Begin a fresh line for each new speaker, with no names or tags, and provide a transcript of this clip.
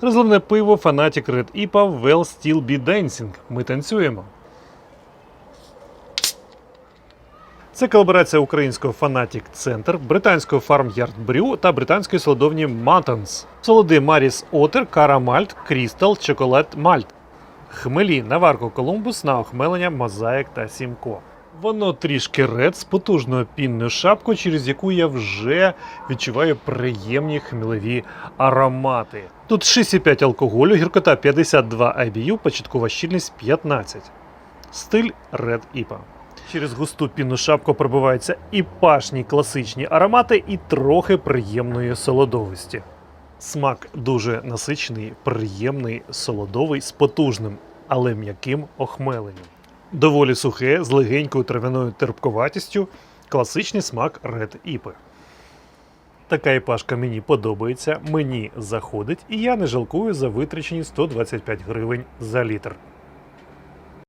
Розливне пиво Fanatic Red IPA Well Still Be Dancing. Ми танцюємо. Це колаборація українського Fanatic Center, британського Farm Yard Brew та британської солодовні Muttons. Солоди Маріс Отер, Кара Мальт, Крістал, Чоколад Мальт. Хмелі Наварко Колумбус на охмелення Мозаїк та Сімко. Воно трішки ред з потужною пінною шапкою, через яку я вже відчуваю приємні хмелеві аромати. Тут 6,5 алкоголю, гіркота 52 IBU, початкова щільність 15. Стиль Red IPA. Через густу пінну шапку пробиваються і пашні класичні аромати, і трохи приємної солодовості. Смак дуже насичений, приємний, солодовий з потужним, але м'яким охмеленням. Доволі сухе, з легенькою трав'яною терпковатістю, класичний смак Red Іпи. Така іпашка мені подобається, мені заходить, і я не жалкую за витрачені 125 гривень за літр.